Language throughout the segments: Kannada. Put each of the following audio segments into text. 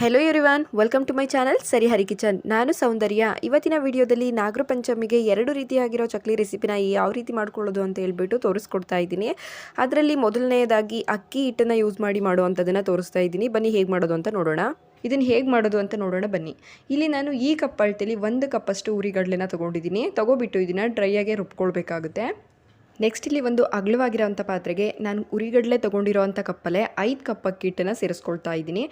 Hello everyone welcome to my channel Sarihari kitchen ನಾನು ಸೌಂದರ್ಯ. ಇವತ್ತಿನ ವಿಡಿಯೋದಲ್ಲಿ ನಾಗರ ಪಂಚಮಿಗೆ ಎರಡು ರೀತಿಯಾಗಿರೋ ಚಕ್ಲಿ ರೆಸಿಪಿನ ಯಾವ ರೀತಿ ಮಾಡ್ಕೊಳ್ಳೋದು ಅಂತ ಹೇಳ್ಬಿಟ್ಟು ತೋರಿಸ್ಕೊಡ್ತಾ ಇದ್ದೀನಿ. ಅದರಲ್ಲಿ ಮೊದಲನೆಯದಾಗಿ ಅಕ್ಕಿ ಹಿಟ್ಟನ್ನು ಯೂಸ್ ಮಾಡಿ ಮಾಡುವಂಥದ್ದನ್ನು ತೋರಿಸ್ತಾ ಇದ್ದೀನಿ. ಬನ್ನಿ ಹೇಗೆ ಮಾಡೋದು ಅಂತ ನೋಡೋಣ. ಇದನ್ನು ಹೇಗೆ ಮಾಡೋದು ಅಂತ ನೋಡೋಣ ಬನ್ನಿ. ಇಲ್ಲಿ ನಾನು ಈ ಕಪ್ ಒಂದು ಕಪ್ಪಷ್ಟು ಉರಿಗಡಲೆನ ತೊಗೊಂಡಿದ್ದೀನಿ. ತೊಗೊಬಿಟ್ಟು ಇದನ್ನು ಡ್ರೈಯಾಗೆ ರುಬ್ಕೊಳ್ಬೇಕಾಗುತ್ತೆ. ನೆಕ್ಸ್ಟ್ ಇಲ್ಲಿ ಒಂದು ಅಗಲವಾಗಿರೋವಂಥ ಪಾತ್ರೆಗೆ ನಾನು ಉರಿಗಡಲೆ ತೊಗೊಂಡಿರೋವಂಥ ಕಪ್ಪಲ್ಲೇ ಐದು ಕಪ್ ಅಕ್ಕಿ ಹಿಟ್ಟನ್ನು ಸೇರಿಸ್ಕೊಳ್ತಾ ಇದ್ದೀನಿ.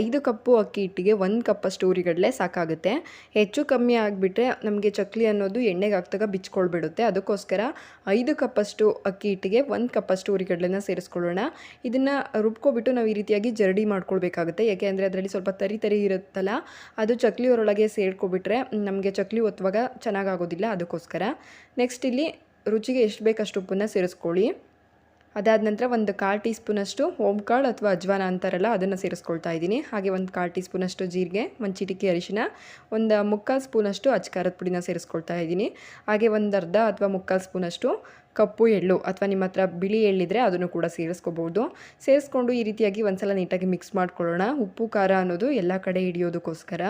ಐದು ಕಪ್ಪು ಅಕ್ಕಿ ಹಿಟ್ಟಿಗೆ ಒಂದು ಕಪ್ಪಷ್ಟು ಉರಿಗಡಲೆ ಸಾಕಾಗುತ್ತೆ. ಹೆಚ್ಚು ಕಮ್ಮಿ ಆಗಿಬಿಟ್ರೆ ನಮಗೆ ಚಕ್ಲಿ ಅನ್ನೋದು ಎಣ್ಣೆಗೆ ಹಾಕ್ದಾಗ ಬಿಚ್ಕೊಳ್ಬಿಡುತ್ತೆ. ಅದಕ್ಕೋಸ್ಕರ ಐದು ಕಪ್ಪಷ್ಟು ಅಕ್ಕಿ ಹಿಟ್ಟಿಗೆ ಒಂದು ಕಪ್ಪಷ್ಟು ಉರಿಗಡಲೆನ ಸೇರಿಸ್ಕೊಳ್ಳೋಣ. ಇದನ್ನು ರುಬ್ಕೊಬಿಟ್ಟು ನಾವು ಈ ರೀತಿಯಾಗಿ ಜರಡಿ ಮಾಡ್ಕೊಳ್ಬೇಕಾಗುತ್ತೆ. ಯಾಕೆ ಅಂದರೆ ಅದರಲ್ಲಿ ಸ್ವಲ್ಪ ತರಿ ತರಿ ಇರುತ್ತಲ್ಲ, ಅದು ಚಕ್ಲಿ ಹೊರೊಳಗೆ ಸೇರ್ಕೊಬಿಟ್ರೆ ನಮಗೆ ಚಕ್ಲಿ ಒತ್ತುವಾಗ ಚೆನ್ನಾಗಾಗೋದಿಲ್ಲ ಅದಕ್ಕೋಸ್ಕರ. ನೆಕ್ಸ್ಟ್ ಇಲ್ಲಿ ರುಚಿಗೆ ಎಷ್ಟು ಬೇಕಷ್ಟು ಉಪ್ಪನ್ನು ಸೇರಿಸ್ಕೊಳ್ಳಿ. ಅದಾದ ನಂತರ ಒಂದು ಕಾಲು ಟೀ ಸ್ಪೂನಷ್ಟು ಓಮ್ ಕಾಳು ಅಥವಾ ಅಜ್ವಾನ ಅಂತಾರಲ್ಲ, ಅದನ್ನು ಸೇರಿಸ್ಕೊಳ್ತಾ ಇದ್ದೀನಿ. ಹಾಗೆ ಒಂದು ಕಾಲು ಟೀ ಸ್ಪೂನಷ್ಟು ಜೀರಿಗೆ ಒಂದು ಚಿಟಿಕೆ ಅರಿಶಿನ, ಒಂದು ಮುಕ್ಕಾಲು ಸ್ಪೂನಷ್ಟು ಅಚ್ಕಾರದ ಪುಡಿನ ಸೇರಿಸ್ಕೊಳ್ತಾ ಇದ್ದೀನಿ. ಹಾಗೆ ಒಂದು ಅರ್ಧ ಅಥವಾ ಮುಕ್ಕಾಲು ಸ್ಪೂನಷ್ಟು ಕಪ್ಪು ಎಳ್ಳು ಅಥವಾ ನಿಮ್ಮ ಹತ್ರ ಬಿಳಿ ಎಳ್ಳಿದ್ರೆ ಅದನ್ನು ಕೂಡ ಸೇರಿಸ್ಕೋಬೋದು ಸೇರಿಸ್ಕೊಂಡು ಈ ರೀತಿಯಾಗಿ ಒಂದ್ಸಲ ನೀಟಾಗಿ ಮಿಕ್ಸ್ ಮಾಡ್ಕೊಳ್ಳೋಣ. ಉಪ್ಪು, ಖಾರ ಅನ್ನೋದು ಎಲ್ಲ ಕಡೆ ಹಿಡಿಯೋದಕ್ಕೋಸ್ಕರ.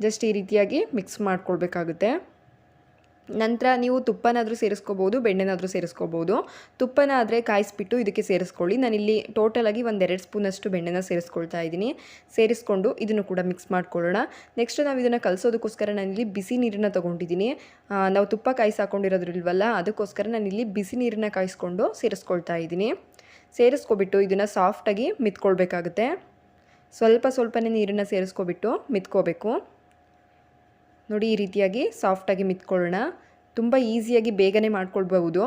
ಜಸ್ಟ್ ಈ ರೀತಿಯಾಗಿ ಮಿಕ್ಸ್ ಮಾಡ್ಕೊಳ್ಬೇಕಾಗುತ್ತೆ. ನಂತರ ನೀವು ತುಪ್ಪನಾದರೂ ಸೇರಿಸ್ಕೋಬೋದು, ಬೆಣ್ಣೆನಾದರೂ ಸೇರಿಸ್ಕೋಬೋದು. ತುಪ್ಪನ ಆದರೆ ಕಾಯಿಸ್ಬಿಟ್ಟು ಇದಕ್ಕೆ ಸೇರಿಸ್ಕೊಳ್ಳಿ. ನಾನಿಲ್ಲಿ ಟೋಟಲಾಗಿ ಒಂದೆರಡು ಸ್ಪೂನಷ್ಟು ಬೆಣ್ಣೆನ ಸೇರಿಸ್ಕೊಳ್ತಾ ಇದ್ದೀನಿ. ಸೇರಿಸ್ಕೊಂಡು ಇದನ್ನು ಕೂಡ ಮಿಕ್ಸ್ ಮಾಡ್ಕೊಳ್ಳೋಣ. ನೆಕ್ಸ್ಟ್ ನಾವು ಇದನ್ನು ಕಲಿಸೋದಕ್ಕೋಸ್ಕರ ನಾನಿಲ್ಲಿ ಬಿಸಿ ನೀರನ್ನು ತೊಗೊಂಡಿದ್ದೀನಿ. ನಾವು ತುಪ್ಪ ಕಾಯಿಸಿ ಹಾಕೊಂಡಿರೋದ್ರಿಲ್ವಲ್ಲ ಅದಕ್ಕೋಸ್ಕರ ನಾನಿಲ್ಲಿ ಬಿಸಿ ನೀರನ್ನು ಕಾಯಿಸ್ಕೊಂಡು ಸೇರಿಸ್ಕೊಳ್ತಾ ಇದ್ದೀನಿ. ಸೇರಿಸ್ಕೊಬಿಟ್ಟು ಇದನ್ನು ಸಾಫ್ಟಾಗಿ ಮಿತ್ಕೊಳ್ಬೇಕಾಗುತ್ತೆ. ಸ್ವಲ್ಪ ಸ್ವಲ್ಪನೇ ನೀರನ್ನು ಸೇರಿಸ್ಕೊಬಿಟ್ಟು ಮಿತ್ಕೋಬೇಕು. ನೋಡಿ, ಈ ರೀತಿಯಾಗಿ ಸಾಫ್ಟಾಗಿ ಮಿತ್ಕೊಳ್ಳೋಣ. ತುಂಬ ಈಸಿಯಾಗಿ ಬೇಗನೆ ಮಾಡ್ಕೊಳ್ಬಹುದು.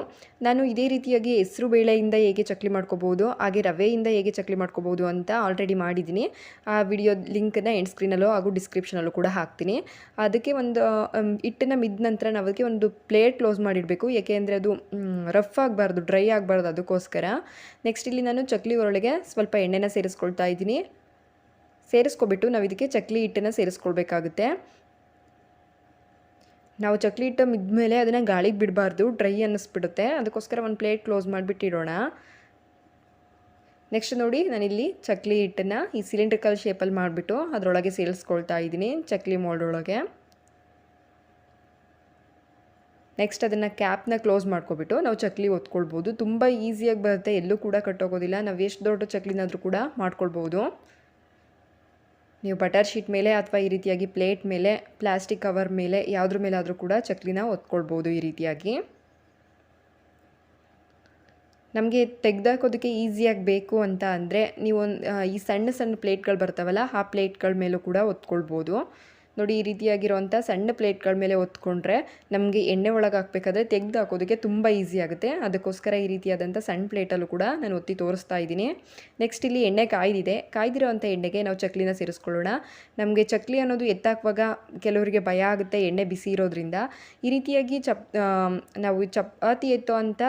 ನಾನು ಇದೇ ರೀತಿಯಾಗಿ ಹೆಸರು ಬೇಳೆಯಿಂದ ಹೇಗೆ ಚಕ್ಲಿ ಮಾಡ್ಕೋಬೋದು ಹಾಗೆ ರವೆಯಿಂದ ಹೇಗೆ ಚಕ್ಲಿ ಮಾಡ್ಕೋಬೋದು ಅಂತ ಆಲ್ರೆಡಿ ಮಾಡಿದ್ದೀನಿ. ಆ ವಿಡಿಯೋ ಲಿಂಕನ್ನು ಎಂಡ್ ಸ್ಕ್ರೀನಲ್ಲೋ ಹಾಗೂ ಡಿಸ್ಕ್ರಿಪ್ಷನಲ್ಲೂ ಕೂಡ ಹಾಕ್ತೀನಿ. ಅದಕ್ಕೆ ಒಂದು ಹಿಟ್ಟನ್ನು ಮಿದ್ದ ನಂತರ ನಾವು ಅದಕ್ಕೆ ಒಂದು ಪ್ಲೇಟ್ ಕ್ಲೋಸ್ ಮಾಡಿಡಬೇಕು. ಏಕೆ ಅಂದರೆ ಅದು ರಫ್ ಆಗಬಾರ್ದು ಡ್ರೈ ಆಗಬಾರ್ದು ಅದಕ್ಕೋಸ್ಕರ. ನೆಕ್ಸ್ಟ್ ಇಲ್ಲಿ ನಾನು ಚಕ್ಲಿ ಒರಳಿಗೆ ಸ್ವಲ್ಪ ಎಣ್ಣೆನ ಸೇರಿಸ್ಕೊಳ್ತಾ ಇದ್ದೀನಿ. ಸೇರಿಸ್ಕೊಬಿಟ್ಟು ನಾವು ಇದಕ್ಕೆ ಚಕ್ಲಿ ಹಿಟ್ಟನ್ನು ಸೇರಿಸ್ಕೊಳ್ಬೇಕಾಗುತ್ತೆ. ನಾವು ಚಕ್ಲಿ ಹಿಟ್ಟು ಮಿದ್ಮೇಲೆ ಅದನ್ನು ಗಾಳಿಗೆ ಬಿಡಬಾರ್ದು, ಡ್ರೈ ಅನ್ನಿಸ್ಬಿಡುತ್ತೆ. ಅದಕ್ಕೋಸ್ಕರ ಒಂದು ಪ್ಲೇಟ್ ಕ್ಲೋಸ್ ಮಾಡಿಬಿಟ್ಟು ಇಡೋಣ. ನೆಕ್ಸ್ಟ್ ನೋಡಿ, ನಾನಿಲ್ಲಿ ಚಕ್ಲಿ ಹಿಟ್ಟನ್ನು ಈ ಸಿಲಿಂಡ್ರಿಕಲ್ ಶೇಪಲ್ಲಿ ಮಾಡಿಬಿಟ್ಟು ಅದರೊಳಗೆ ಸೇರಿಸ್ಕೊಳ್ತಾ ಇದ್ದೀನಿ ಚಕ್ಲಿ ಮೋಲ್ಡ್ ಒಳಗೆ. ನೆಕ್ಸ್ಟ್ ಅದನ್ನು ಕ್ಯಾಪ್ನ ಕ್ಲೋಸ್ ಮಾಡ್ಕೊಬಿಟ್ಟು ನಾವು ಚಕ್ಲಿ ಒತ್ಕೊಳ್ಬೋದು. ತುಂಬ ಈಸಿಯಾಗಿ ಬರುತ್ತೆ, ಎಲ್ಲೂ ಕೂಡ ಕಟ್ಟೋಗೋದಿಲ್ಲ. ನಾವು ಎಷ್ಟು ದೊಡ್ಡ ಚಕ್ಲಿನಾದರೂ ಕೂಡ ಮಾಡ್ಕೊಳ್ಬೋದು. ನೀವು ಬಟರ್ ಶೀಟ್ ಮೇಲೆ ಅಥವಾ ಈ ರೀತಿಯಾಗಿ ಪ್ಲೇಟ್ ಮೇಲೆ ಪ್ಲಾಸ್ಟಿಕ್ ಕವರ್ ಮೇಲೆ ಯಾವುದ್ರ ಮೇಲಾದರೂ ಕೂಡ ಚಕ್ಲಿನ ಒತ್ಕೊಳ್ಬೋದು ಈ ರೀತಿಯಾಗಿ. ನಮಗೆ ತೆಗ್ದಾಕೋದಕ್ಕೆ ಈಸಿಯಾಗಿ ಬೇಕು ಅಂತ ಅಂದರೆ ನೀವೊಂದು ಈ ಸಣ್ಣ ಸಣ್ಣ ಪ್ಲೇಟ್ಗಳು ಬರ್ತಾವಲ್ಲ, ಆ ಪ್ಲೇಟ್ಗಳ ಮೇಲೂ ಕೂಡ ಒತ್ಕೊಳ್ಬೋದು. ನೋಡಿ, ಈ ರೀತಿಯಾಗಿರುವಂಥ ಸಣ್ಣ ಪ್ಲೇಟ್ಗಳ ಮೇಲೆ ಒತ್ಕೊಂಡ್ರೆ ನಮಗೆ ಎಣ್ಣೆ ಒಳಗೆ ಹಾಕಬೇಕಾದ್ರೆ ತೆಗೆದು ಹಾಕೋದಕ್ಕೆ ತುಂಬ ಈಸಿ ಆಗುತ್ತೆ. ಅದಕ್ಕೋಸ್ಕರ ಈ ರೀತಿಯಾದಂಥ ಸಣ್ಣ ಪ್ಲೇಟಲ್ಲೂ ಕೂಡ ನಾನು ಒತ್ತಿ ತೋರಿಸ್ತಾ ಇದ್ದೀನಿ. ನೆಕ್ಸ್ಟ್ ಇಲ್ಲಿ ಎಣ್ಣೆ ಕಾಯ್ದಿದೆ. ಕಾಯ್ದಿರೋವಂಥ ಎಣ್ಣೆಗೆ ನಾವು ಚಕ್ಲಿನ ಸೇರಿಸ್ಕೊಳ್ಳೋಣ. ನಮಗೆ ಚಕ್ಲಿ ಅನ್ನೋದು ಎತ್ತಾಕುವಾಗ ಕೆಲವರಿಗೆ ಭಯ ಆಗುತ್ತೆ, ಎಣ್ಣೆ ಬಿಸಿ ಇರೋದ್ರಿಂದ. ಈ ರೀತಿಯಾಗಿ ಚಪ್ ನಾವು ಚಪಾತಿ ಎತ್ತೋ ಅಂಥ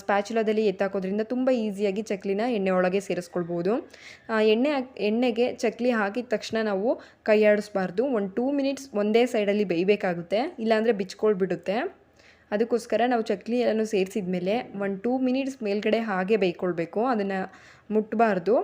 ಸ್ಪ್ಯಾಚುಲಾದಲ್ಲಿ ಎತ್ತಾಕೋದ್ರಿಂದ ತುಂಬ ಈಸಿಯಾಗಿ ಚಕ್ಲಿನ ಎಣ್ಣೆ ಒಳಗೆ ಸೇರಿಸ್ಕೊಳ್ಬೋದು ಎಣ್ಣೆ ಎಣ್ಣೆಗೆ ಚಕ್ಲಿ ಹಾಕಿದ ತಕ್ಷಣ ನಾವು ಕೈಯಾಡಿಸ್ಬಾರ್ದು ಒಂದು ಟೂ ಮಿನಿಟ್ಸ್ ಒಂದೇ ಸೈಡಲ್ಲಿ ಬೇಯಬೇಕಾಗುತ್ತೆ. ಇಲ್ಲಾಂದರೆ ಬಿಚ್ಕೊಳ್ಬಿಡುತ್ತೆ. ಅದಕ್ಕೋಸ್ಕರ ನಾವು ಚಕ್ಲಿ ಎಲ್ಲನೂ ಸೇರಿಸಿದ ಮೇಲೆ ಒಂದು ಟೂ ಮಿನಿಟ್ಸ್ ಮೇಲ್ಗಡೆ ಹಾಗೆ ಬೇಯ್ಕೊಳ್ಬೇಕು. ಅದನ್ನು ಮುಟ್ಟಬಾರ್ದು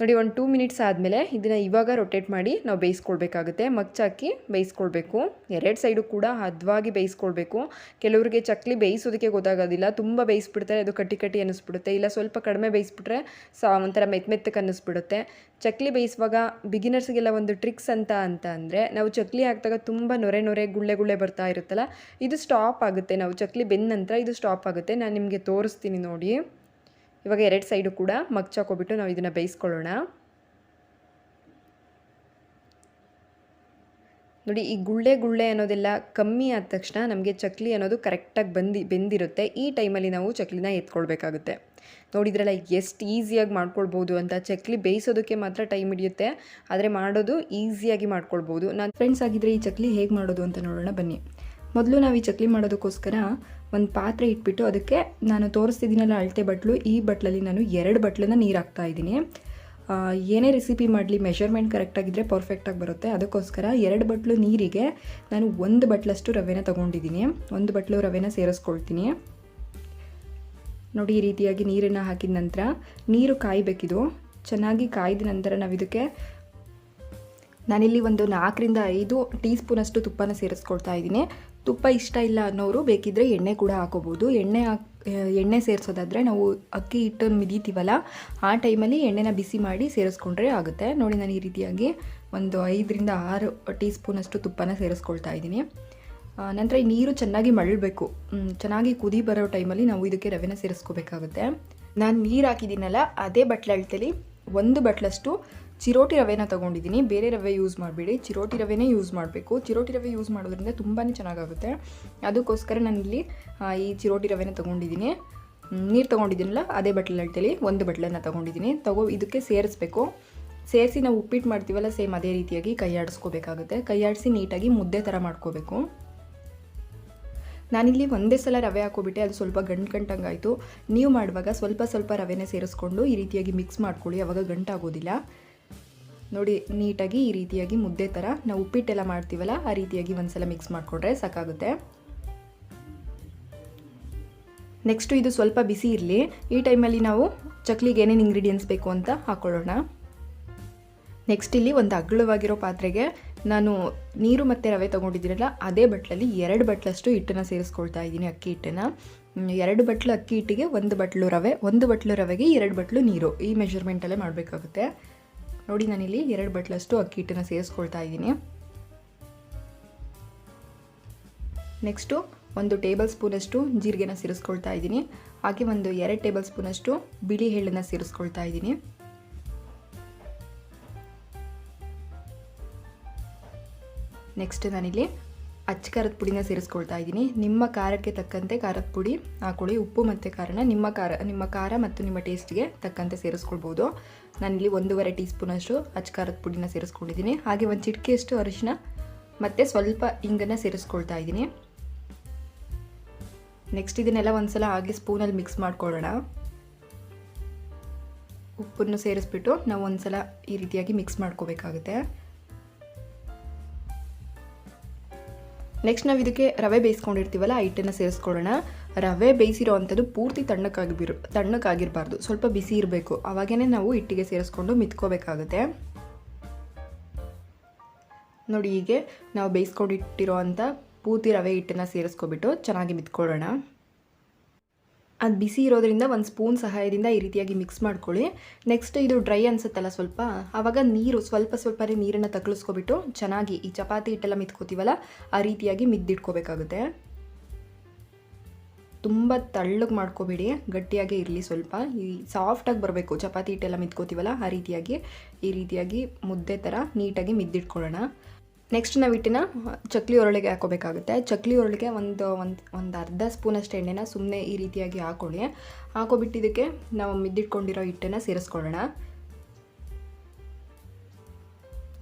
ನೋಡಿ, ಒಂದು ಟೂ ಮಿನಿಟ್ಸ್ ಆದಮೇಲೆ ಇದನ್ನು ಇವಾಗ ರೊಟೇಟ್ ಮಾಡಿ ನಾವು ಬೇಯಿಸ್ಕೊಳ್ಬೇಕಾಗುತ್ತೆ. ಮಗ್ಚಾಕಿ ಬೇಯಿಸ್ಕೊಳ್ಬೇಕು. ಎರಡು ಸೈಡು ಕೂಡ ಹದವಾಗಿ ಬೇಯಿಸ್ಕೊಳ್ಬೇಕು. ಕೆಲವರಿಗೆ ಚಕ್ಲಿ ಬೇಯಿಸೋದಕ್ಕೆ ಗೊತ್ತಾಗೋದಿಲ್ಲ. ತುಂಬ ಬೇಯಿಸ್ಬಿಡ್ತಾರೆ, ಅದು ಕಟ್ಟಿ ಕಟ್ಟಿ ಅನ್ನಿಸ್ಬಿಡುತ್ತೆ. ಇಲ್ಲ ಸ್ವಲ್ಪ ಕಡಿಮೆ ಬೇಯಿಸ್ಬಿಟ್ರೆ ಸಾ, ಒಂಥರ ಮೆತ್ತ ಮೆತ್ತಕ್ಕೆ ಅನ್ನಿಸ್ಬಿಡುತ್ತೆ. ಚಕ್ಲಿ ಬೇಯಿಸುವಾಗ ಬಿಗಿನರ್ಸ್ಗೆಲ್ಲ ಒಂದು ಟ್ರಿಕ್ಸ್ ಅಂತ ಅಂತ ಅಂದರೆ ನಾವು ಚಕ್ಲಿ ಹಾಕಿದಾಗ ತುಂಬ ನೊರೆ ನೊರೆ ಗುಳ್ಳೆ ಗುಳ್ಳೆ ಬರ್ತಾ ಇರುತ್ತಲ್ಲ, ಇದು ಸ್ಟಾಪ್ ಆಗುತ್ತೆ. ನಾವು ಚಕ್ಲಿ ಬೆಂದ ನಂತರ ಇದು ಸ್ಟಾಪ್ ಆಗುತ್ತೆ. ನಾನು ನಿಮಗೆ ತೋರಿಸ್ತೀನಿ ನೋಡಿ. ಇವಾಗ ಎರಡು ಸೈಡು ಕೂಡ ಮಗ್ಚಾಕೊಬಿಟ್ಟು ನಾವು ಇದನ್ನು ಬೇಯಿಸ್ಕೊಳ್ಳೋಣ. ನೋಡಿ, ಈ ಗುಳ್ಳೆ ಗುಳ್ಳೆ ಅನ್ನೋದೆಲ್ಲ ಕಮ್ಮಿ ಆದ ತಕ್ಷಣ ನಮಗೆ ಚಕ್ಲಿ ಅನ್ನೋದು ಕರೆಕ್ಟಾಗಿ ಬಂದು, ಬೆಂದಿರುತ್ತೆ. ಈ ಟೈಮಲ್ಲಿ ನಾವು ಚಕ್ಲಿನ ಎತ್ಕೊಳ್ಬೇಕಾಗುತ್ತೆ. ನೋಡಿದ್ರಲ್ಲ, ಎಷ್ಟು ಈಸಿಯಾಗಿ ಮಾಡ್ಕೊಳ್ಬೋದು ಅಂತ. ಚಕ್ಲಿ ಬೇಯಿಸೋದಕ್ಕೆ ಮಾತ್ರ ಟೈಮ್ ಹಿಡಿಯುತ್ತೆ. ಆದರೆ ಮಾಡೋದು ಈಸಿಯಾಗಿ ಮಾಡ್ಕೊಳ್ಬೋದು. ನಾನು ಫ್ರೆಂಡ್ಸ್ ಆಗಿದ್ದರೆ ಈ ಚಕ್ಲಿ ಹೇಗೆ ಮಾಡೋದು ಅಂತ ನೋಡೋಣ ಬನ್ನಿ. ಮೊದಲು ನಾವು ಈ ಚಕ್ಲಿ ಮಾಡೋದಕ್ಕೋಸ್ಕರ ಒಂದು ಪಾತ್ರೆ ಇಟ್ಬಿಟ್ಟು ಅದಕ್ಕೆ ನಾನು ತೋರಿಸ್ತಿದ್ದೀನಲ್ಲ ಅಳತೆ ಬಟ್ಲು, ಈ ಬಟ್ಲಲ್ಲಿ ನಾನು ಎರಡು ಬಟ್ಲನ್ನ ನೀರು ಹಾಕ್ತಾ ಇದ್ದೀನಿ ಏನೇ ರೆಸಿಪಿ ಮಾಡಲಿ ಮೆಷರ್ಮೆಂಟ್ ಕರೆಕ್ಟಾಗಿದ್ದರೆ ಪರ್ಫೆಕ್ಟಾಗಿ ಬರುತ್ತೆ. ಅದಕ್ಕೋಸ್ಕರ ಎರಡು ಬಟ್ಲು ನೀರಿಗೆ ನಾನು ಒಂದು ಬಟ್ಲಷ್ಟು ರವೆನ ತೊಗೊಂಡಿದ್ದೀನಿ. ಒಂದು ಬಟ್ಲು ರವೆನ ಸೇರಿಸ್ಕೊಳ್ತೀನಿ. ನೋಡಿ, ಈ ರೀತಿಯಾಗಿ ನೀರನ್ನು ಹಾಕಿದ ನಂತರ ನೀರು ಕಾಯಬೇಕಿದು. ಚೆನ್ನಾಗಿ ಕಾಯ್ದ ನಂತರ ನಾವು ಇದಕ್ಕೆ ನಾನಿಲ್ಲಿ ಒಂದು ನಾಲ್ಕರಿಂದ ಐದು ಟೀ ಸ್ಪೂನಷ್ಟು ತುಪ್ಪನ ಸೇರಿಸ್ಕೊಳ್ತಾ ಇದ್ದೀನಿ. ತುಪ್ಪ ಇಷ್ಟ ಇಲ್ಲ ಅನ್ನೋರು ಬೇಕಿದ್ದರೆ ಎಣ್ಣೆ ಕೂಡ ಹಾಕೋಬೋದು. ಎಣ್ಣೆ ಹಾಕ್, ಎಣ್ಣೆ ಸೇರಿಸೋದಾದರೆ ನಾವು ಅಕ್ಕಿ ಹಿಟ್ಟು ಮಿದೀತೀವಲ್ಲ, ಆ ಟೈಮಲ್ಲಿ ಎಣ್ಣೆನ ಬಿಸಿ ಮಾಡಿ ಸೇರಿಸ್ಕೊಂಡ್ರೆ ಆಗುತ್ತೆ. ನೋಡಿ ನಾನು ಈ ರೀತಿಯಾಗಿ ಒಂದು ಐದರಿಂದ ಆರು ಟೀ ಸ್ಪೂನಷ್ಟು ತುಪ್ಪನ ಸೇರಿಸ್ಕೊಳ್ತಾ ಇದ್ದೀನಿ. ನಂತರ ಈ ನೀರು ಚೆನ್ನಾಗಿ ಮಳ್ಳಬೇಕು ಚೆನ್ನಾಗಿ ಕುದಿ ಬರೋ ಟೈಮಲ್ಲಿ ನಾವು ಇದಕ್ಕೆ ರವೆನ ಸೇರಿಸ್ಕೋಬೇಕಾಗುತ್ತೆ. ನಾನು ನೀರು ಹಾಕಿದ್ದೀನಲ್ಲ, ಅದೇ ಬಟ್ಲ ಅಳತೆಲಿ ಒಂದು ಬಟ್ಲಷ್ಟು ಚಿರೋಟಿ ರವೆನ ತೊಗೊಂಡಿದ್ದೀನಿ. ಬೇರೆ ರವೆ ಯೂಸ್ ಮಾಡಬೇಡಿ. ಚಿರೋಟಿ ರವೆನೇ ಯೂಸ್ ಮಾಡಬೇಕು. ಚಿರೋಟಿ ರವೆ ಯೂಸ್ ಮಾಡೋದ್ರಿಂದ ತುಂಬಾ ಚೆನ್ನಾಗಾಗುತ್ತೆ. ಅದಕ್ಕೋಸ್ಕರ ನಾನಿಲ್ಲಿ ಈ ಚಿರೋಟಿ ರವೆನ ತೊಗೊಂಡಿದ್ದೀನಿ. ನೀರು ತೊಗೊಂಡಿದ್ದೀನಲ್ಲ, ಅದೇ ಬಟ್ಲಲ್ಲಿ ಅಳ್ತೇಲಿ ಒಂದು ಬಟ್ಲನ್ನು ತೊಗೊಂಡಿದ್ದೀನಿ. ತಗೋ, ಇದಕ್ಕೆ ಸೇರಿಸ್ಬೇಕು. ಸೇರಿಸಿ ನಾವು ಉಪ್ಪಿಟ್ಟು ಮಾಡ್ತೀವಲ್ಲ, ಸೇಮ್ ಅದೇ ರೀತಿಯಾಗಿ ಕೈ ಆಡಿಸ್ಕೋಬೇಕಾಗುತ್ತೆ. ಕೈ ಆಡಿಸಿ ನೀಟಾಗಿ ಮುದ್ದೆ ಥರ ಮಾಡ್ಕೋಬೇಕು. ನಾನಿಲ್ಲಿ ಒಂದೇ ಸಲ ರವೆ ಹಾಕೋಬಿಟ್ಟೆ, ಅದು ಸ್ವಲ್ಪ ಗಂಟು ಗಂಟಂಗಾಯಿತು. ನೀವು ಮಾಡುವಾಗ ಸ್ವಲ್ಪ ಸ್ವಲ್ಪ ರವೆನೇ ಸೇರಿಸ್ಕೊಂಡು ಈ ರೀತಿಯಾಗಿ ಮಿಕ್ಸ್ ಮಾಡ್ಕೊಳ್ಳಿ. ಅವಾಗ ಗಂಟಾಗೋದಿಲ್ಲ. ನೋಡಿ, ನೀಟಾಗಿ ಈ ರೀತಿಯಾಗಿ ಮುದ್ದೆ ಥರ ನಾವು ಉಪ್ಪಿಟ್ಟೆಲ್ಲ ಮಾಡ್ತೀವಲ್ಲ, ಆ ರೀತಿಯಾಗಿ ಒಂದ್ಸಲ ಮಿಕ್ಸ್ ಮಾಡಿಕೊಂಡ್ರೆ ಸಾಕಾಗುತ್ತೆ. ನೆಕ್ಸ್ಟು ಇದು ಸ್ವಲ್ಪ ಬಿಸಿ ಇರಲಿ. ಈ ಟೈಮಲ್ಲಿ ನಾವು ಚಕ್ಲಿಗೆ ಏನೇನು ಇಂಗ್ರೀಡಿಯೆಂಟ್ಸ್ ಬೇಕು ಅಂತ ಹಾಕ್ಕೊಳ್ಳೋಣ ನೆಕ್ಸ್ಟ್ ಇಲ್ಲಿ ಒಂದು ಅಗ್ಳವಾಗಿರೋ ಪಾತ್ರೆಗೆ ನಾನು ನೀರು ಮತ್ತು ರವೆ ತೊಗೊಂಡಿದ್ದೀನಲ್ಲ, ಅದೇ ಬಟ್ಲಲ್ಲಿ ಎರಡು ಬಟ್ಲಷ್ಟು ಹಿಟ್ಟನ್ನು ಸೇರಿಸ್ಕೊಳ್ತಾ ಇದ್ದೀನಿ ಅಕ್ಕಿ ಹಿಟ್ಟನ್ನು. ಎರಡು ಬಟ್ಲು ಅಕ್ಕಿ ಹಿಟ್ಟಿಗೆ ಒಂದು ಬಟ್ಲು ರವೆ, ಒಂದು ಬಟ್ಲು ರವೆಗೆ ಎರಡು ಬಟ್ಲು ನೀರು. ಈ ಮೆಷರ್ಮೆಂಟಲ್ಲೇ ಮಾಡಬೇಕಾಗುತ್ತೆ. ನೋಡಿ ನಾನಿಲ್ಲಿ ಎರಡು ಬಟ್ಲಷ್ಟು ಅಕ್ಕಿ ಹಿಟ್ಟನ್ನು ಸೇರಿಸ್ಕೊಳ್ತಾ ಇದ್ದೀನಿ. ನೆಕ್ಸ್ಟು ಒಂದು ಟೇಬಲ್ ಸ್ಪೂನಷ್ಟು ಜೀರಿಗೆನ ಸೇರಿಸ್ಕೊಳ್ತಾ ಇದ್ದೀನಿ. ಹಾಗೆ ಒಂದು ಎರಡು ಟೇಬಲ್ ಸ್ಪೂನಷ್ಟು ಬಿಳಿ ಎಳ್ಳನ್ನು ಸೇರಿಸ್ಕೊಳ್ತಾ ಇದ್ದೀನಿ. ನೆಕ್ಸ್ಟ್ ನಾನಿಲ್ಲಿ ಅಚ್ಚ ಖಾರದ ಪುಡಿನ ಸೇರಿಸ್ಕೊಳ್ತಾ ಇದ್ದೀನಿ. ನಿಮ್ಮ ಖಾರಕ್ಕೆ ತಕ್ಕಂತೆ ಖಾರದ ಪುಡಿ ಹಾಕೊಳ್ಳಿ. ಉಪ್ಪು ಮತ್ತು ಖಾರನ ನಿಮ್ಮ ಖಾರ ನಿಮ್ಮ ಖಾರ ಮತ್ತು ನಿಮ್ಮ ಟೇಸ್ಟ್ಗೆ ತಕ್ಕಂತೆ ಸೇರಿಸ್ಕೊಳ್ಬೋದು. ನಾನಿಲ್ಲಿ ಒಂದೂವರೆ ಟೀ ಸ್ಪೂನಷ್ಟು ಅಚ್ಚ ಖಾರದ ಪುಡಿನ ಸೇರಿಸ್ಕೊಂಡಿದ್ದೀನಿ. ಹಾಗೆ ಒಂದು ಚಿಟಿಕೆಯಷ್ಟು ಅರಿಶಿನ ಮತ್ತು ಸ್ವಲ್ಪ ಇಂಗನ್ನು ಸೇರಿಸ್ಕೊಳ್ತಾ ಇದ್ದೀನಿ. ನೆಕ್ಸ್ಟ್ ಇದನ್ನೆಲ್ಲ ಒಂದ್ಸಲ ಹಾಗೆ ಸ್ಪೂನಲ್ಲಿ ಮಿಕ್ಸ್ ಮಾಡ್ಕೊಳ್ಳೋಣ. ಉಪ್ಪನ್ನು ಸೇರಿಸ್ಬಿಟ್ಟು ನಾವು ಒಂದ್ಸಲ ಈ ರೀತಿಯಾಗಿ ಮಿಕ್ಸ್ ಮಾಡ್ಕೋಬೇಕಾಗುತ್ತೆ. ನೆಕ್ಸ್ಟ್ ನಾವು ಇದಕ್ಕೆ ರವೆ ಬೇಯಿಸ್ಕೊಂಡಿರ್ತೀವಲ್ಲ, ಆ ಹಿಟ್ಟನ್ನು ಸೇರಿಸ್ಕೊಳ್ಳೋಣ. ರವೆ ಬೇಯಿಸಿರೋ ಅಂಥದ್ದು ಪೂರ್ತಿ ತಣ್ಣಕ್ಕಾಗಿಬಿರು, ತಣ್ಣಕ್ಕಾಗಿರಬಾರ್ದು. ಸ್ವಲ್ಪ ಬಿಸಿ ಇರಬೇಕು. ಅವಾಗೇ ನಾವು ಹಿಟ್ಟಿಗೆ ಸೇರಿಸ್ಕೊಂಡು ಮಿತ್ಕೋಬೇಕಾಗುತ್ತೆ. ನೋಡಿ ಹೀಗೆ ನಾವು ಬೇಯಿಸ್ಕೊಂಡಿಟ್ಟಿರೋ ಅಂಥ ಪೂರ್ತಿ ರವೆ ಹಿಟ್ಟನ್ನು ಸೇರಿಸ್ಕೊಬಿಟ್ಟು ಚೆನ್ನಾಗಿ ಮಿತ್ಕೊಳ್ಳೋಣ. ಅದು ಬಿಸಿ ಇರೋದ್ರಿಂದ ಒಂದು ಸ್ಪೂನ್ ಸಹಾಯದಿಂದ ಈ ರೀತಿಯಾಗಿ ಮಿಕ್ಸ್ ಮಾಡ್ಕೊಳ್ಳಿ. ನೆಕ್ಸ್ಟ್ ಇದು ಡ್ರೈ ಅನ್ಸುತ್ತಲ್ಲ ಸ್ವಲ್ಪ? ಆವಾಗ ನೀರು ಸ್ವಲ್ಪ ಸ್ವಲ್ಪನೇ ನೀರನ್ನು ತಗ್ಲಿಸ್ಕೊಬಿಟ್ಟು ಚೆನ್ನಾಗಿ ಈ ಚಪಾತಿ ಹಿಟ್ಟೆಲ್ಲ ಮಿತ್ಕೋತೀವಲ್ಲ, ಆ ರೀತಿಯಾಗಿ ಮಿದ್ದಿಟ್ಕೋಬೇಕಾಗುತ್ತೆ. ತುಂಬ ತಳ್ಳಗೆ ಮಾಡ್ಕೋಬೇಡಿ, ಗಟ್ಟಿಯಾಗೇ ಇರಲಿ ಸ್ವಲ್ಪ. ಈ ಸಾಫ್ಟಾಗಿ ಬರಬೇಕು, ಚಪಾತಿ ಹಿಟ್ಟೆಲ್ಲ ಮಿತ್ಕೋತೀವಲ್ಲ, ಆ ರೀತಿಯಾಗಿ, ಈ ರೀತಿಯಾಗಿ ಮುದ್ದೆ ಥರ ನೀಟಾಗಿ ಮಿದ್ದಿಟ್ಕೊಳ್ಳೋಣ. ನೆಕ್ಸ್ಟ್ ನಾವು ಹಿಟ್ಟಿನ ಚಕ್ಲಿ ಒರಳಿಗೆ ಹಾಕೋಬೇಕಾಗುತ್ತೆ. ಚಕ್ಲಿ ಒರಳಿಗೆ ಒಂದು ಒಂದು ಒಂದು ಅರ್ಧ ಸ್ಪೂನಷ್ಟು ಎಣ್ಣೆನ ಸುಮ್ಮನೆ ಈ ರೀತಿಯಾಗಿ ಹಾಕೊಳ್ಳಿ. ಹಾಕೋಬಿಟ್ಟು ಇದಕ್ಕೆ ನಾವು ಮಿದ್ದಿಟ್ಕೊಂಡಿರೋ ಹಿಟ್ಟನ್ನು ಸೇರಿಸ್ಕೊಳ್ಳೋಣ.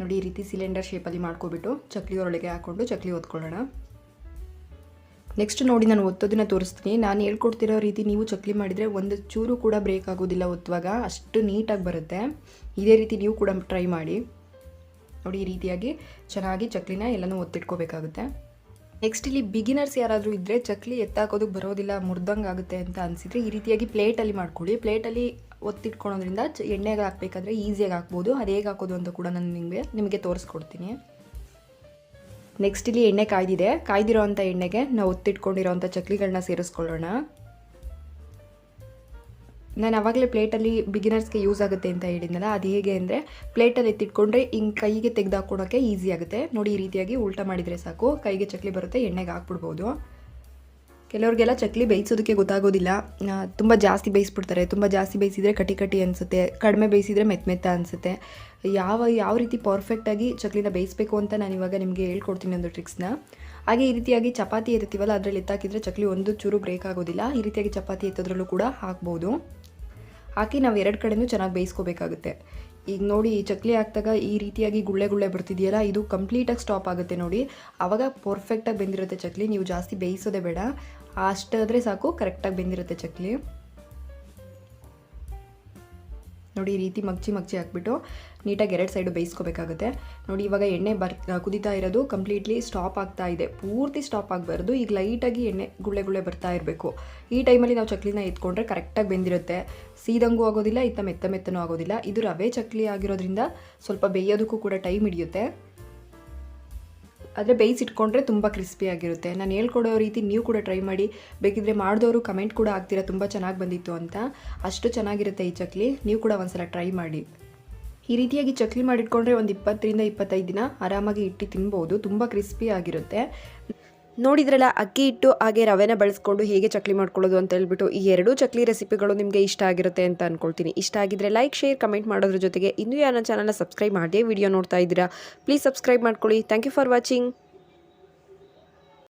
ನೋಡಿ ಈ ರೀತಿ ಸಿಲಿಂಡರ್ ಶೇಪಲ್ಲಿ ಮಾಡ್ಕೊಬಿಟ್ಟು ಚಕ್ಲಿ ಒರಳಿಗೆ ಹಾಕ್ಕೊಂಡು ಚಕ್ಲಿ ಒತ್ಕೊಳ್ಳೋಣ. ನೆಕ್ಸ್ಟ್ ನೋಡಿ ನಾನು ಒತ್ತೋದನ್ನ ತೋರಿಸ್ತೀನಿ. ನಾನು ಹೇಳ್ಕೊಡ್ತಿರೋ ರೀತಿ ನೀವು ಚಕ್ಲಿ ಮಾಡಿದರೆ ಒಂದು ಚೂರು ಕೂಡ ಬ್ರೇಕ್ ಆಗೋದಿಲ್ಲ ಒತ್ತುವಾಗ. ಅಷ್ಟು ನೀಟಾಗಿ ಬರುತ್ತೆ. ಇದೇ ರೀತಿ ನೀವು ಕೂಡ ಟ್ರೈ ಮಾಡಿ. ನೋಡಿ ಈ ರೀತಿಯಾಗಿ ಚೆನ್ನಾಗಿ ಚಕ್ಲಿನ ಎಲ್ಲನೂ ಒತ್ತಿಟ್ಕೋಬೇಕಾಗುತ್ತೆ. ನೆಕ್ಸ್ಟ್ ಇಲ್ಲಿ ಬಿಗಿನರ್ಸ್ ಯಾರಾದರೂ ಇದ್ದರೆ ಚಕ್ಲಿ ಎತ್ತಾಕೋದಕ್ಕೆ ಬರೋದಿಲ್ಲ ಮುರ್ದಂಗೆ ಆಗುತ್ತೆ ಅಂತ ಅನಿಸಿದರೆ ಈ ರೀತಿಯಾಗಿ ಪ್ಲೇಟಲ್ಲಿ ಮಾಡ್ಕೊಳ್ಳಿ. ಪ್ಲೇಟಲ್ಲಿ ಒತ್ತಿಟ್ಕೊಳೋದ್ರಿಂದ ಎಣ್ಣೆಗೆ ಹಾಕ್ಬೇಕಾದ್ರೆ ಈಸಿಯಾಗಿ ಹಾಕ್ಬೋದು. ಅದು ಹೇಗೆ ಹಾಕೋದು ಅಂತ ಕೂಡ ನಾನು ನಿಮಗೆ ನಿಮಗೆ ತೋರಿಸ್ಕೊಡ್ತೀನಿ. ನೆಕ್ಸ್ಟ್ ಇಲ್ಲಿ ಎಣ್ಣೆ ಕಾಯ್ದಿದೆ. ಕಾಯ್ದಿರೋ ಅಂಥ ಎಣ್ಣೆಗೆ ನಾವು ಒತ್ತಿಟ್ಕೊಂಡಿರೋ ಅಂಥ ಚಕ್ಲಿಗಳನ್ನ ಸೇರಿಸ್ಕೊಳ್ಳೋಣ. ನಾನು ಆವಾಗಲೇ ಪ್ಲೇಟಲ್ಲಿ ಬಿಗಿನರ್ಸ್ಗೆ ಯೂಸ್ ಆಗುತ್ತೆ ಅಂತ ಹೇಳಿದ್ನಲ್ಲ, ಅದು ಹೇಗೆ ಅಂದರೆ ಪ್ಲೇಟಲ್ಲಿ ಎತ್ತಿಟ್ಕೊಂಡ್ರೆ ಹಿಂಗೆ ಕೈಗೆ ತೆಗೆದು ಹಾಕ್ಕೊಳಕ್ಕೆ ಈಸಿ ಆಗುತ್ತೆ. ನೋಡಿ, ಈ ರೀತಿಯಾಗಿ ಉಲ್ಟಾ ಮಾಡಿದರೆ ಸಾಕು. ಕೈಗೆ ಚಕ್ಲಿ ಬರುತ್ತೆ, ಎಣ್ಣೆಗೆ ಹಾಕ್ಬಿಡ್ಬೋದು. ಕೆಲವ್ರಿಗೆಲ್ಲ ಚಕ್ಲಿ ಬೇಯಿಸೋದಕ್ಕೆ ಗೊತ್ತಾಗೋದಿಲ್ಲ. ತುಂಬ ಜಾಸ್ತಿ ಬೇಯಿಸ್ಬಿಡ್ತಾರೆ. ತುಂಬ ಜಾಸ್ತಿ ಬೇಯಿಸಿದರೆ ಕಟಿ ಕಟಿ ಅನಿಸುತ್ತೆ. ಕಡಿಮೆ ಬೇಯಿಸಿದರೆ ಮೆತ್ತ ಮೆತ್ತ ಅನಿಸುತ್ತೆ. ಯಾವ ಯಾವ ರೀತಿ ಪರ್ಫೆಕ್ಟಾಗಿ ಚಕ್ಲಿನ ಬೇಯಿಸಬೇಕು ಅಂತ ನಾನು ಇವಾಗ ನಿಮಗೆ ಹೇಳ್ಕೊಡ್ತೀನಿ ಒಂದು ಟ್ರಿಕ್ಸ್ನ ಹಾಗೆ ಈ ರೀತಿಯಾಗಿ ಚಪಾತಿ ಎತ್ತೀವಲ್ಲ ಅದರಲ್ಲಿ ಎತ್ತಾಕಿದರೆ ಚಕ್ಲಿ ಒಂದು ಚೂರು ಬ್ರೇಕ್ ಆಗೋದಿಲ್ಲ. ಈ ರೀತಿಯಾಗಿ ಚಪಾತಿ ಎತ್ತೋದ್ರಲ್ಲೂ ಕೂಡ ಹಾಕ್ಬೋದು. ಹಾಕಿ ನಾವು ಎರಡು ಕಡೆಯೂ ಚೆನ್ನಾಗಿ ಬೇಯಿಸ್ಕೋಬೇಕಾಗುತ್ತೆ. ಈಗ ನೋಡಿ ಚಕ್ಲಿ ಹಾಕಿದಾಗ ಈ ರೀತಿಯಾಗಿ ಗುಳ್ಳೆ ಗುಳ್ಳೆ ಬರ್ತಿದೆಯಲ್ಲ, ಇದು ಕಂಪ್ಲೀಟಾಗಿ ಸ್ಟಾಪ್ ಆಗುತ್ತೆ ನೋಡಿ. ಆವಾಗ ಪರ್ಫೆಕ್ಟಾಗಿ ಬೆಂದಿರುತ್ತೆ ಚಕ್ಲಿ. ನೀವು ಜಾಸ್ತಿ ಬೇಯಿಸೋದೇ ಬೇಡ. ಅಷ್ಟಾದರೆ ಸಾಕು ಕರೆಕ್ಟಾಗಿ ಬೆಂದಿರುತ್ತೆ ಚಕ್ಲಿ. ನೋಡಿ ಈ ರೀತಿ ಮಗ್ಚಿ ಮಗ್ಚಿ ಹಾಕ್ಬಿಟ್ಟು ನೀಟಾಗಿ ಎರಡು ಸೈಡು ಬೇಯಿಸ್ಕೋಬೇಕಾಗುತ್ತೆ. ನೋಡಿ ಇವಾಗ ಎಣ್ಣೆ ಬರ್ ಕುದಿತಾ ಇರೋದು ಕಂಪ್ಲೀಟ್ಲಿ ಸ್ಟಾಪ್ ಆಗ್ತಾ ಇದೆ. ಪೂರ್ತಿ ಸ್ಟಾಪ್ ಆಗಬಾರ್ದು. ಈಗ ಲೈಟಾಗಿ ಎಣ್ಣೆ ಗುಳ್ಳೆ ಗುಳ್ಳೆ ಬರ್ತಾ ಇರಬೇಕು. ಈ ಟೈಮಲ್ಲಿ ನಾವು ಚಕ್ಲಿನ ಎತ್ಕೊಂಡ್ರೆ ಕರೆಕ್ಟಾಗಿ ಬೆಂದಿರುತ್ತೆ. ಸೀದಂಗೂ ಆಗೋದಿಲ್ಲ, ಇತ್ತ ಮೆತ್ತ ಮೆತ್ತನೂ ಆಗೋದಿಲ್ಲ. ಇದು ರವೆ ಚಕ್ಲಿ ಆಗಿರೋದ್ರಿಂದ ಸ್ವಲ್ಪ ಬೇಯೋದಕ್ಕೂ ಕೂಡ ಟೈಮ್ ಹಿಡಿಯುತ್ತೆ. ಆದರೆ ಬೇಯಿಸಿಟ್ಕೊಂಡ್ರೆ ತುಂಬ ಕ್ರಿಸ್ಪಿಯಾಗಿರುತ್ತೆ ನಾನು ಹೇಳ್ಕೊಡೋ ರೀತಿ ನೀವು ಕೂಡ ಟ್ರೈ ಮಾಡಿ, ಬೇಕಿದ್ರೆ ಮಾಡಿದವರು ಕಮೆಂಟ್ ಕೂಡ ಆಗ್ತೀರಾ ತುಂಬ ಚೆನ್ನಾಗಿ ಬಂದಿತ್ತು ಅಂತ. ಅಷ್ಟು ಚೆನ್ನಾಗಿರುತ್ತೆ ಈ ಚಕ್ಲಿ. ನೀವು ಕೂಡ ಒಂದ್ಸಲ ಟ್ರೈ ಮಾಡಿ. ಈ ರೀತಿಯಾಗಿ ಚಕ್ಲಿ ಮಾಡಿಟ್ಕೊಂಡ್ರೆ ಒಂದು ಇಪ್ಪತ್ತರಿಂದ ಇಪ್ಪತ್ತೈದು ದಿನ ಆರಾಮಾಗಿ ಇಟ್ಟು ತಿನ್ಬೋದು. ತುಂಬ ಕ್ರಿಸ್ಪಿ ಆಗಿರುತ್ತೆ. ನೋಡಿದ್ರಲ್ಲ, ಅಕ್ಕಿ ಹಿಟ್ಟು ಹಾಗೆ ರವೆನ ಬಳಸ್ಕೊಂಡು ಹೇಗೆ ಚಕ್ಲಿ ಮಾಡ್ಕೊಳ್ಳೋದು ಅಂತ ಹೇಳ್ಬಿಟ್ಟು ಈ ಎರಡೂ ಚಕ್ಲಿ ರೆಸಿಪಿಗಳು ನಿಮಗೆ ಇಷ್ಟ ಆಗಿರುತ್ತೆ ಅಂತ ಅನ್ಕೊಳ್ತೀನಿ. ಇಷ್ಟ ಆಗಿದ್ರೆ ಲೈಕ್, ಶೇರ್, ಕಮೆಂಟ್ ಮಾಡೋದ್ರ ಜೊತೆಗೆ ಇನ್ನೂ ಯಾರ ಚಾನಲ್ನ ಸಬ್ಸ್ಕ್ರೈಬ್ ಮಾಡಿದೆ ವಿಡಿಯೋ ನೋಡ್ತಾ ಇದ್ದೀರಾ, ಪ್ಲೀಸ್ ಸಬ್ಸ್ಕ್ರೈಬ್ ಮಾಡ್ಕೊಳ್ಳಿ. Thank you for watching.